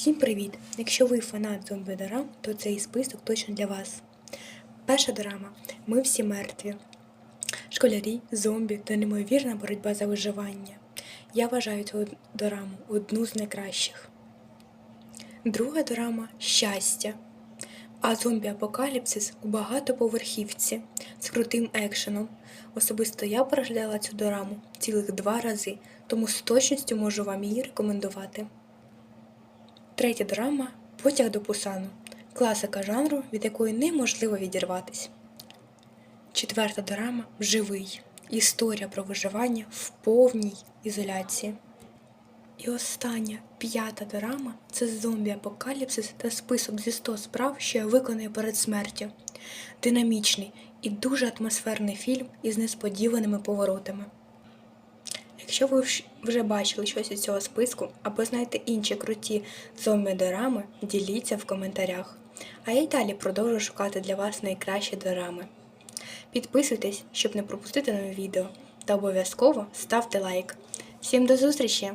Всім привіт! Якщо ви фанат зомбі-дорам, то цей список точно для вас. Перша дорама Ми всі мертві. Школярі, зомбі та неймовірна боротьба за виживання. Я вважаю цю дораму одну з найкращих. Друга дорама Щастя. А зомбі-апокаліпсис у багатоповерхівці з крутим екшеном. Особисто я переглядала цю дораму цілих два рази, тому з точністю можу вам її рекомендувати. Третя драма Потяг до Пусану. Класика жанру, від якої неможливо відірватись. Четверта драма Живий. Історія про виживання в повній ізоляції. І остання п'ята драма це зомбі-апокаліпсис та список зі 100 справ, що я виконую перед смертю. Динамічний і дуже атмосферний фільм із несподіваними поворотами. Якщо ви вже бачили щось із цього списку або знаєте інші круті зомбі-дорами, діліться в коментарях. А я й далі продовжу шукати для вас найкращі дорами. Підписуйтесь, щоб не пропустити нові відео, та обов'язково ставте лайк. Всім до зустрічі!